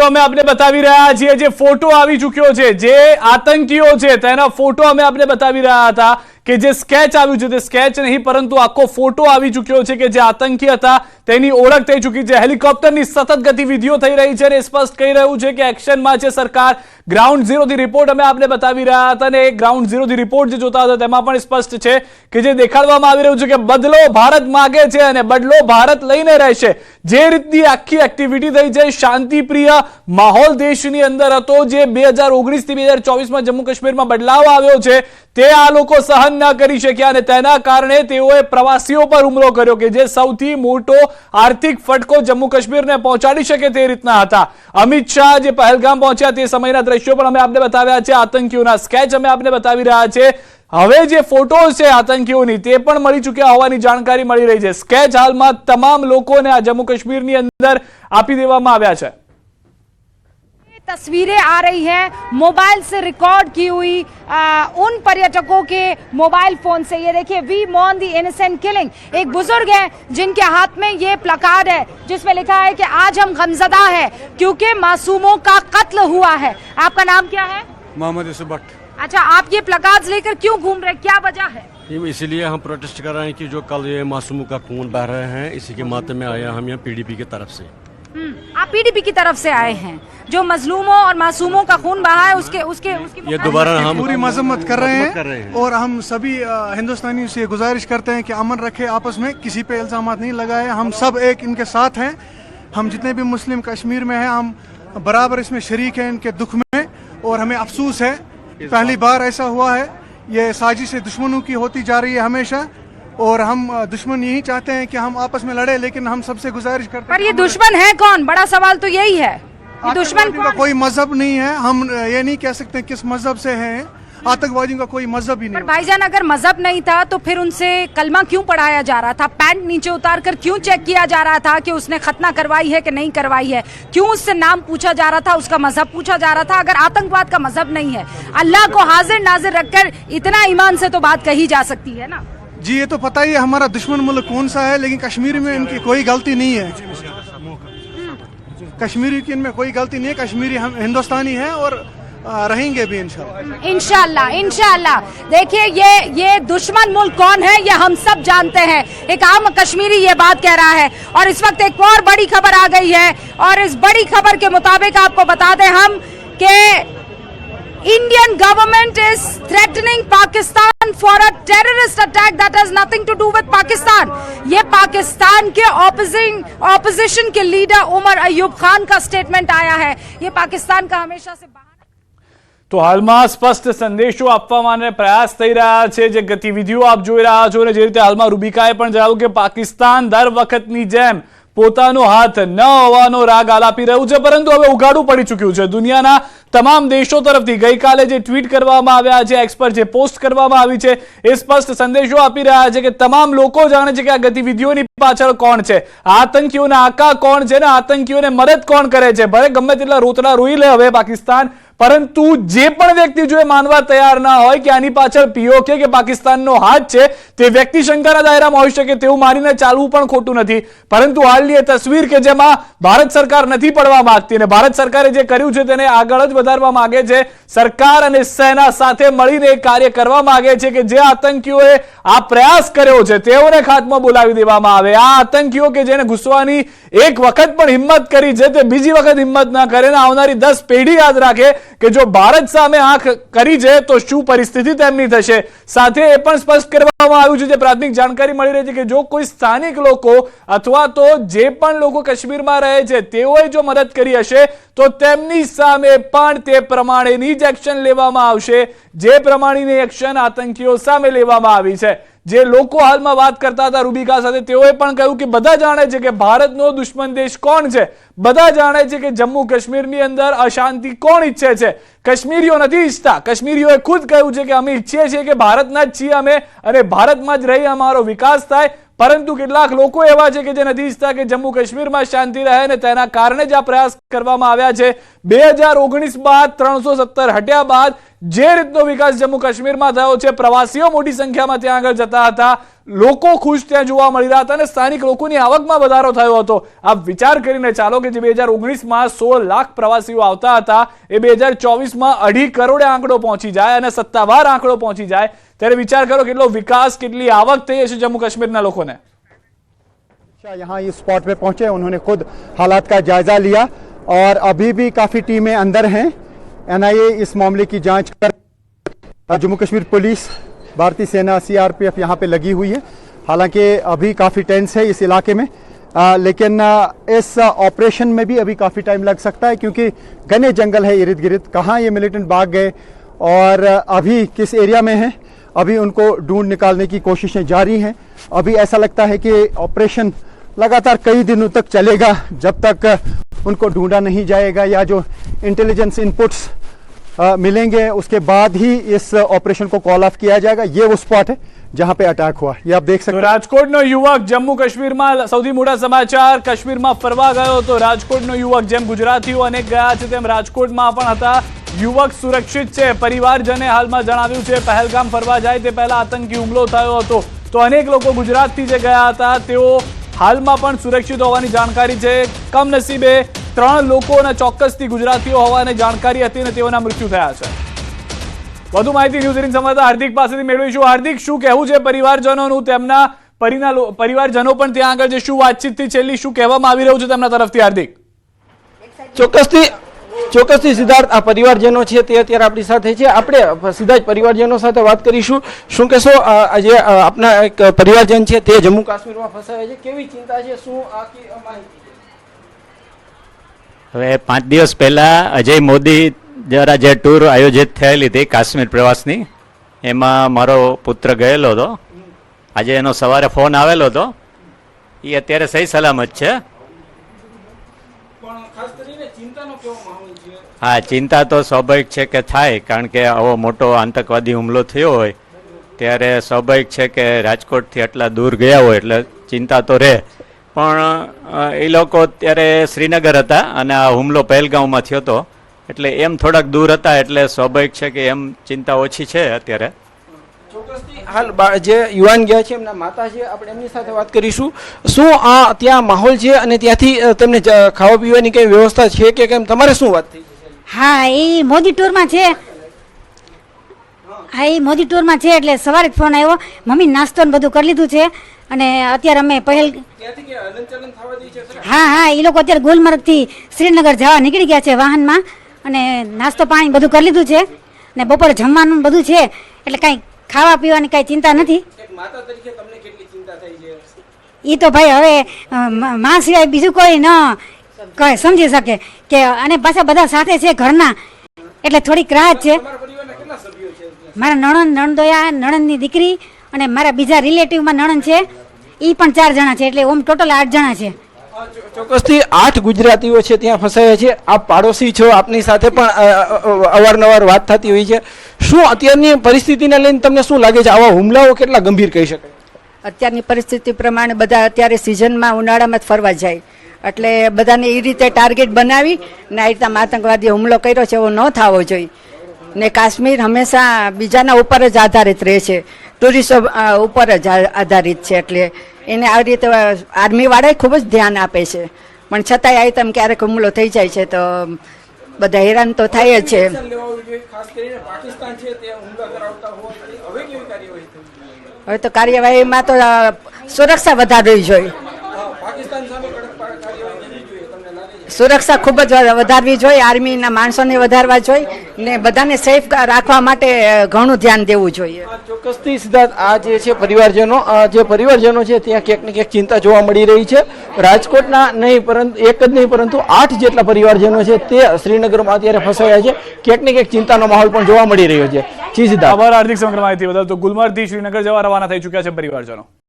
તસવીરો અમે આપને બતાવી રહ્યા છીએ. જે ફોટો આવી ચૂક્યો છે, જે આતંકીઓ છે, તેના ફોટો અમે આપને બતાવી રહ્યા હતા. કે જે સ્કેચ આવ્યું છે તે સ્કેચ નહીં, પરંતુ આખો ફોટો આવી ચૂક્યો છે કે જે આતંકી હતા, તેની ઓળખ થઈ ચૂકી છે. હેલિકોપ્ટરની સતત ગતિવિધિઓ થઈ રહી છે અને સ્પષ્ટ કહી રહ્યું છે કે એક્શનમાં છે સરકાર ગ્રાઉન્ડ ઝીરોથી રિપોર્ટ અમે આપને બતાવી રહ્યા હતા અને ગ્રાઉન્ડ ઝીરોથી રિપોર્ટ જે જોતા હતા તેમાં પણ સ્પષ્ટ છે કે જે દેખાડવામાં આવી રહ્યું છે કે બદલો ભારત માગે છે અને બદલો ભારત લઈને રહેશે. જે રીતની આખી એક્ટિવિટી થઈ છે, શાંતિપ્રિય માહોલ દેશની અંદર હતો, જે બે હજાર ઓગણીસથી બે હજાર ચોવીસમાં જમ્મુ કાશ્મીરમાં બદલાવ આવ્યો છે, તે આ લોકો સહન ન કરી શક્યા અને તેના કારણે તેઓએ પ્રવાસીઓ પર હુમલો કર્યો કે જે સૌથી મોટો આર્થિક ફટકો જમ્મુ કાશ્મીરને પહોંચાડી શકે તે રીતના હતા. અમિત શાહ જે પહેલગામ પહોંચ્યા તે સમયના દ્રશ્યો પણ અમે આપને બતાવ્યા છે. આતંકીઓના સ્કેચ અમે આપને બતાવી રહ્યા છે. હવે જે ફોટોઝ છે આતંકીઓની તે પણ મળી ચૂક્યા હોવાની જાણકારી મળી રહી છે. સ્કેચ હાલમાં તમામ લોકોને આ જમ્મુ કાશ્મીરની અંદર આપી દેવામાં આવ્યા છે. तस्वीरें आ रही हैं मोबाइल से रिकॉर्ड की हुई आ, उन पर्यटकों के मोबाइल फ़ोन से। ये देखिए वी मॉन दी इनसेंट किलिंग। एक बुज़ुर्ग है जिनके हाथ में ये प्लकार्ड है जिसमें लिखा है कि आज हम गमजदा है क्योंकि मासूमों का कत्ल हुआ है। आपका नाम क्या है? मोहम्मद यूसुफ भट्ट। अच्छा आप ये प्लकार्ड लेकर क्यों घूम रहे क्या वजह है? इसीलिए हम प्रोटेस्ट कर रहे हैं कि जो कल ये मासूमों का खून बह रहे हैं इसी के माते में आया हम यहाँ पीडीपी की तरफ़ से। आप पीडीपी की तरफ़ से आए हैं। जो मजलूमों और मासूमों का खून बहा है उसके उसके उसकी ये दोबारा हम पूरी मजम्मत कर रहे हैं हैं। और हम सभी हिंदुस्तानी से गुजारिश करते हैं कि अमन रखे आपस में किसी पे इल्ज़ाम नहीं लगाए। हम सब एक इनके साथ हैं। हम जितने भी मुस्लिम कश्मीर में हैं हम बराबर इसमें शरीक हैं इनके दुख में और हमें अफसोस है। पहली बार ऐसा हुआ है। ये साजिश दुश्मनों की होती जा रही है हमेशा। और हम दुश्मन यही चाहते हैं कि हम आपस में लड़े लेकिन हम सबसे गुजारिश करते पर हैं ये दुश्मन है कौन? बड़ा सवाल तो यही है ये दुश्मन का कोई मज़हब नहीं है। हम ये नहीं कह सकते किस मज़हब से हैं। आतंकवादियों का कोई मज़हब ही पर नहीं भाईजान अगर मज़हब नहीं था तो फिर उनसे कलमा क्यों पढ़ाया जा रहा था? पैंट नीचे उतार कर क्यों चेक किया जा रहा था कि उसने खतना करवाई है कि नहीं करवाई है? क्यों उससे नाम पूछा जा रहा था? उसका मज़हब पूछा जा रहा था। अगर आतंकवाद का मज़हब नहीं है अल्लाह को हाजिर नाजिर रखकर इतना ईमान से तो बात कही जा सकती है ना? जी, ये तो पता ही है, हमारा दुश्मन मुल्क कौन सा है, लेकिन कश्मीर में इनकी कोई गलती नहीं है। कश्मीरी की इनमें कोई गलती नहीं है, कश्मीरी हम हिंदुस्तानी हैं और रहेंगे भी, इंशाल्लाह। इनशाला इनशाला देखिए, ये ये दुश्मन मुल्क कौन है, ये हम सब जानते हैं। एक आम कश्मीरी ये बात कह रहा है, और इस वक्त एक और बड़ी खबर आ गई है, और इस बड़ी खबर के मुताबिक आपको बता दें हम कि Indian government is threatening Pakistan for a terrorist attack that has nothing to do with Pakistan ये पाकिस्तान के ऑपोजिंग ऑपोजिशन के लीडर उमर अयूब खान का स्टेटमेंट आया है ये पाकिस्तान का हमेशा से बहाना તો હાલમાં સ્પષ્ટ સંદેશો આપવાના પ્રયાસ થઈ રહ્યા છે જે ગતિવિધિઓ આપ જોઈ રહ્યા છો અને જે રીતે હાલમાં રૂબિકાએ પણ જણાવ્યું કે પાકિસ્તાન દર વખતની જેમ પોતાનો હાથ ન હોવાનો રાગ આલાપી રહ્યું છે પરંતુ હવે ઉઘાડું પડી ચૂક્યું છે દુનિયાના તમામ દેશો તરફથી ગઈકાલે જે ટ્વીટ કરવામાં આવ્યા છે એક્સ પર જે પોસ્ટ કરવામાં આવી છે, એ સ્પષ્ટ સંદેશો આપી રહ્યા છે કે તમામ લોકો જાણે છે કે આ ગતિવિધિઓની પાછળ કોણ છે? આતંકીઓના આકા કોણ છે ને આતંકીઓને મદદ કોણ કરે છે? ભલે ગમે તેટલા રોતડા રોઈ લે હવે પાકિસ્તાન પરંતુ જે પણ વ્યક્તિ જો એ માનવા તૈયાર ના હોય કે આની પાછળ પીઓકે કે પાકિસ્તાનનો હાથ છે, તે વ્યક્તિ શંકાના દાયરામાં હોઈ શકે તેવું માનીને ચાલવું પણ ખોટું નથી. પરંતુ હાલની એ તસવીર કે જેમાં ભારત સરકાર નથી પડવા માંગતી અને ભારત સરકારે જે કર્યું છે તેને આગળ જ વધારવા માંગે છે, સરકાર અને સેના સાથે મળીને કાર્ય કરવા માંગે છે કે જે આતંકીઓએ આ પ્રયાસ કર્યો છે તેઓને ખાતમાં બોલાવી દેવામાં આવે. આ આતંકીઓ કે જેને ઘૂસવાની એક વખત પણ હિંમત કરી છે, તે બીજી વખત હિંમત ના કરે ને આવનારી દસ પેઢી યાદ રાખે કે જો ભારત સામે આંખ કરી છે, તો શું પરિસ્થિતિ તેમની થશે? સાથે એ પણ સ્પષ્ટ કરવામાં આવ્યું છે, જે પ્રાથમિક જાણકારી મળી રહી છે કે જો કોઈ સ્થાનિક લોકો અથવા તો જે પણ લોકો કાશ્મીરમાં રહે છે, તેઓએ જો મદદ કરી હશે, તો તેમની સામે પણ તે પ્રમાણેની જ એક્શન લેવામાં આવશે. જે પ્રમાણેની એક્શન આતંકીઓ સામે લેવામાં આવી છે. જે લોકો હાલમાં વાત કરતા હતા રૂબિકા સાથે, તેઓએ પણ કહ્યું કે બધા જાણે છે કે ભારતનો દુશ્મન દેશ કોણ છે? બધા જાણે છે કે જમ્મુ કાશ્મીરની અંદર અશાંતિ કોણ ઈચ્છે છે? કાશ્મીરીઓ નથી ઈચ્છતા. કાશ્મીરીઓએ ખુદ કહ્યું છે કે અમે ઈચ્છીએ છીએ કે ભારતના જ છીએ અમે અને ભારતમાં જ રહી અમારો વિકાસ થાય. પરંતુ કેટલાક લોકો એવા છે કે જે નથી ઈચ્છતા કે જમ્મુ કાશ્મીરમાં શાંતિ રહે અને તેના કારણે જ આ પ્રયાસ કરવામાં આવ્યા છે. બે હજાર ઓગણીસ બાદ, ત્રણસો સત્તર હટ્યા બાદ જે રીતનો વિકાસ જમ્મુ કાશ્મીરમાં થયો છે પ્રવાસીઓ મોટી સંખ્યામાં ત્યાં આગળ જતા હતા લોકો ખુશ ત્યાં જોવા મળી રહ્યા હતા અને સ્થાનિક લોકોની આવકમાં વધારો થયો હતો આપ વિચાર કરીને ચાલો કે જે બે હજાર ઓગણીસમાં સોળ લાખ પ્રવાસીઓ આવતા હતા એ બે હજાર ચોવીસમાં અઢી કરોડે આંકડો પહોંચી જાય અને સત્તાવાર આંકડો પહોંચી જાય ત્યારે વિચાર કરો કેટલો વિકાસ કેટલી આવક થઈ હશે જમ્મુ કાશ્મીરના લોકોને शाह यहाँ इस स्पॉट पे पहुंचे उन्होंने खुद हालात का जायजा लिया और अभी भी काफ़ी टीमें अंदर हैं एनआईए इस मामले की जाँच कर जम्मू कश्मीर पुलिस भारतीय सेना सीआरपीएफ यहाँ पे लगी हुई है। हालाँकि अभी काफ़ी टेंस है इस इलाके में आ, लेकिन इस ऑपरेशन में भी अभी काफ़ी टाइम लग सकता है क्योंकि घने जंगल है इर्द गिर्द। कहाँ ये मिलिटेंट भाग गए और अभी किस एरिया में हैं अभी उनको ढूंढ निकालने की कोशिशें जारी हैं। अभी ऐसा लगता है कि ऑपरेशन लगातार कई दिनों तक चलेगा जब तक उनको ढूंढा नहीं जाएगा या जो इंटेलिजेंस इनपुट्स मिलेंगे उसके बाद ही इस ऑपरेशन को कॉल ऑफ किया जाएगा ये वो स्पॉट है जहां पे अटैक हुआ ये आप देख सकते તો हैं રાજકોટનો યુવક જમ્મુ કાશ્મીરમાં સૌથી મોટા સમાચાર કાશ્મીરમાં ફરવા ગયો હતો રાજકોટનો યુવક જેમ ગુજરાતીઓ અનેક ગયા છે તેમ રાજકોટમાં પણ હતા યુવક સુરક્ષિત છે પરિવારજને હાલમાં જણાવ્યું છે પહેલગામ ફરવા જાય તે પહેલા આતંકી હુમલો થયો હતો તો અનેક લોકો ગુજરાતથી જે ગયા હતા તેઓ હાલમાં પણ સુરક્ષિત હોવાની જાણકારી છે કમનસીબે ત્રણ લોકોના ચોક્કસથી ગુજરાતીઓ હોવાની જાણકારી હતી અને તેઓના મૃત્યુ થયા છે. વધુ માહિતી ન્યૂઝ એટીન સંવાદદાતા હાર્દિક પાસેથી મેળવીશું. હાર્દિક, શું કહેવું છે પરિવારજનોનું? તેમના પરિના પરિવારજનો પણ ત્યાં આગળ જે શું વાતચીતથી છેલ્લી શું કહેવામાં આવી રહ્યું છે તેમના તરફથી, હાર્દિક? ચોક્કસથી ચોક્કસથી સિદ્ધાર્થ, આ પરિવારજનો છે તે અત્યારે આપણી સાથે છે. આપણે સીધા જ પરિવારજનો સાથે વાત કરીશું. શું કહેશો આજે આપના એક પરિવારજન છે તે જમ્મુ કાશ્મીરમાં ફસાયા છે. કેવી ચિંતા છે? શું આખી માહિતી? હવે પાંચ દિવસ પહેલા અજય મોદી દ્વારા જે ટૂર આયોજિત થયેલી હતી કાશ્મીર પ્રવાસની એમાં મારો પુત્ર ગયેલો હતો. આજે એનો સવારે ફોન આવેલો હતો. એ અત્યારે સહી સલામત છે? હા ચિંતા તો સ્વાભાવિક છે કે થાય કારણ કે આવો મોટો આતંકવાદી હુમલો થયો હોય ત્યારે સ્વાભાવિક છે કે રાજકોટથી આટલા દૂર ગયા હોય એટલે ચિંતા તો રહે. પણ એ લોકો અત્યારે શ્રીનગર હતા અને આ હુમલો પહેલગાંવમાં થયો હતો. એટલે એમ થોડાક દૂર હતા એટલે સ્વાભાવિક છે કે એમ ચિંતા ઓછી છે અત્યારે. ચોક્કસથી હાલ બા- જે યુવાન ગયા છે એમના માતા છે આપણે એમની સાથે વાત કરીશું. શું આ ત્યાં માહોલ છે અને ત્યાંથી તેમને ખાવા પીવાની કઈ વ્યવસ્થા છે કે કેમ? તમારે શું વાત થઈ હા એ મોદી ટૂરમાં છે. હા એ મોદી ટૂરમાં છે એટલે સવારે જ ફોન આવ્યો. મમ્મી નાસ્તો ને બધું કરી લીધું છે. અને અત્યારે અમે પહેલ? હા હા એ લોકો અત્યારે ગુલમર્ગથી શ્રીનગર જવા નીકળી ગયા છે વાહનમાં. અને નાસ્તો પાણી બધું કરી લીધું છે. ને બપોરે જમવાનું બધું છે. એટલે કાંઈ ખાવા પીવાની કાંઈ ચિંતા નથી. એ તો ભાઈ હવે મા સિવાય બીજું કોઈ ન સમજી શકે કે અને પાછા બધા સાથે છે ઘરના. એટલે થોડીક રાહત છે તમારા પરિવારના કેટલા સભ્યો છે મારા નણંદ નણંદોયા નણંદની દીકરી અને મારા બીજા રિલેટિવમાં નણંદ છે. એ પણ ચાર જણા છે એટલે ઓમ ટોટલ આઠ જણા છે. ચોક્કસથી આઠ ગુજરાતીઓ છે ત્યાં ફસાયા છે. આપ પાડોશી છો આપની સાથે પણ અવારનવાર વાત થતી હોય છે. શું અત્યારની પરિસ્થિતિને લઈને તમને શું લાગે છે? આવા હુમલાઓ કેટલા ગંભીર કહી શકાય? અત્યારની પરિસ્થિતિ પ્રમાણે બધા અત્યારે સિઝનમાં ઉનાળામાં જ ફરવા જાય. એટલે બધાને એ રીતે ટાર્ગેટ બનાવી ને આ રીતના આતંકવાદીએ હુમલો કર્યો છે એવો ન થવો જોઈએ. ને કાશ્મીર હંમેશા બીજાના ઉપર જ આધારિત રહે છે. ટુરિસ્ટો ઉપર જ આધારિત છે એટલે એને આવી રીતે આર્મીવાળાએ ખૂબ જ ધ્યાન આપે છે. પણ છતાંય આવી તમે ક્યારેક હુમલો થઈ જાય છે તો બધા હેરાન તો થાય જ છે. હવે તો કાર્યવાહીમાં તો સુરક્ષા વધારવી જોઈએ પાકિસ્તાન સામે કડક કાર્યવાહી કરવી જોઈએ તમને લાગે છે સુરક્ષા ખૂબ જ વધારવી જોઈએ આર્મીના માણસોને વધારવા જોઈએ ને બધાને સેફ રાખવા માટે ઘણું ધ્યાન દેવું જોઈએ. ચોક્કસથી સિદ્ધાર્થ આ જે છે પરિવારજનો આ જે પરિવારજનો છે ત્યાં ક્યાંક ને ક્યાંક ચિંતા જોવા મળી રહી છે. રાજકોટના નહીં પરંતુ એક જ નહીં પરંતુ આઠ જેટલા પરિવારજનો છે તે શ્રીનગરમાં અત્યારે ફસાયા છે. ક્યાંક ને ક્યાંક ચિંતાનો માહોલ પણ જોવા મળી રહ્યો છે. જી સિદ્ધાર્થ આભાર હાર્દિક સમગ્ર માહિતી બદલ તો ગુલમર્ગથી શ્રીનગર જવા રવાના થઈ ચૂક્યા છે પરિવારજનો.